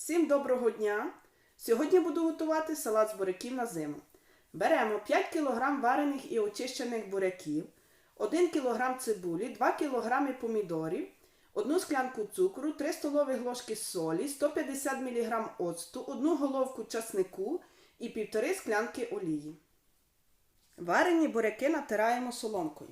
Всім доброго дня! Сьогодні буду готувати салат з буряків на зиму. Беремо 5 кг варених і очищених буряків, 1 кг цибулі, 2 кг помідорів, 1 склянку цукру, 3 столові ложки солі, 150 мг оцту, 1 головку часнику і 1,5 склянки олії. Варені буряки натираємо соломкою.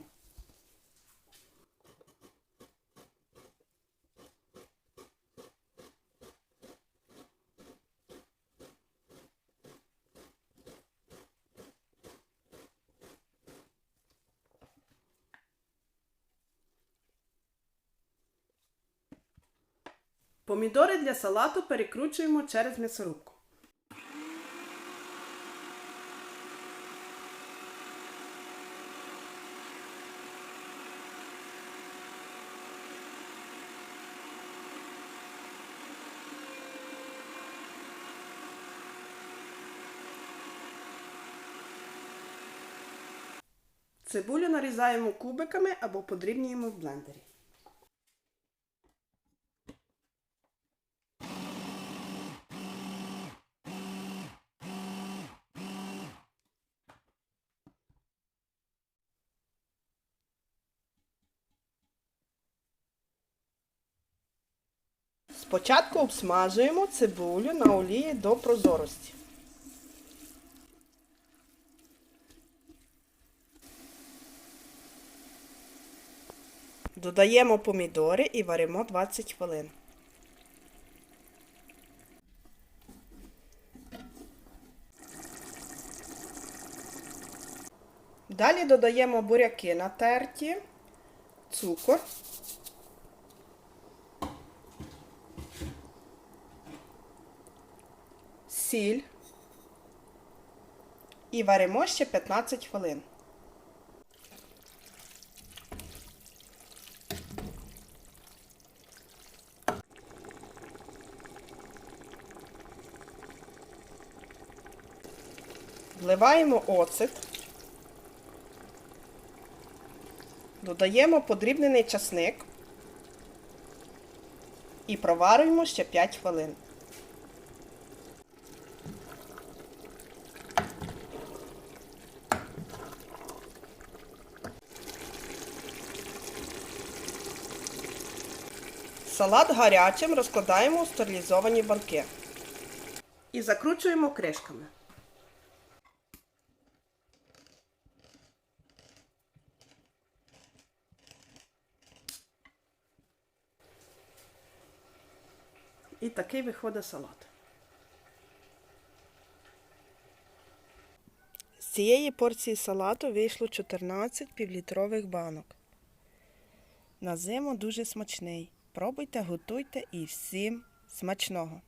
Помідори для салату перекручуємо через м'ясорубку. Цибулю нарізаємо кубиками або подрібнюємо в блендері. Спочатку обсмажуємо цибулю на олії до прозорості. Додаємо помідори і варимо 20 хвилин. Далі додаємо буряки натерті, цукор. Сіль і варимо ще 15 хвилин. Вливаємо оцет, додаємо подрібнений часник і проварюємо ще 5 хвилин. Салат гарячим розкладаємо у стерилізовані банки і закручуємо кришками. І такий виходить салат. З цієї порції салату вийшло 14 півлітрових банок. На зиму дуже смачний. Пробуйте, готуйте і всім смачного!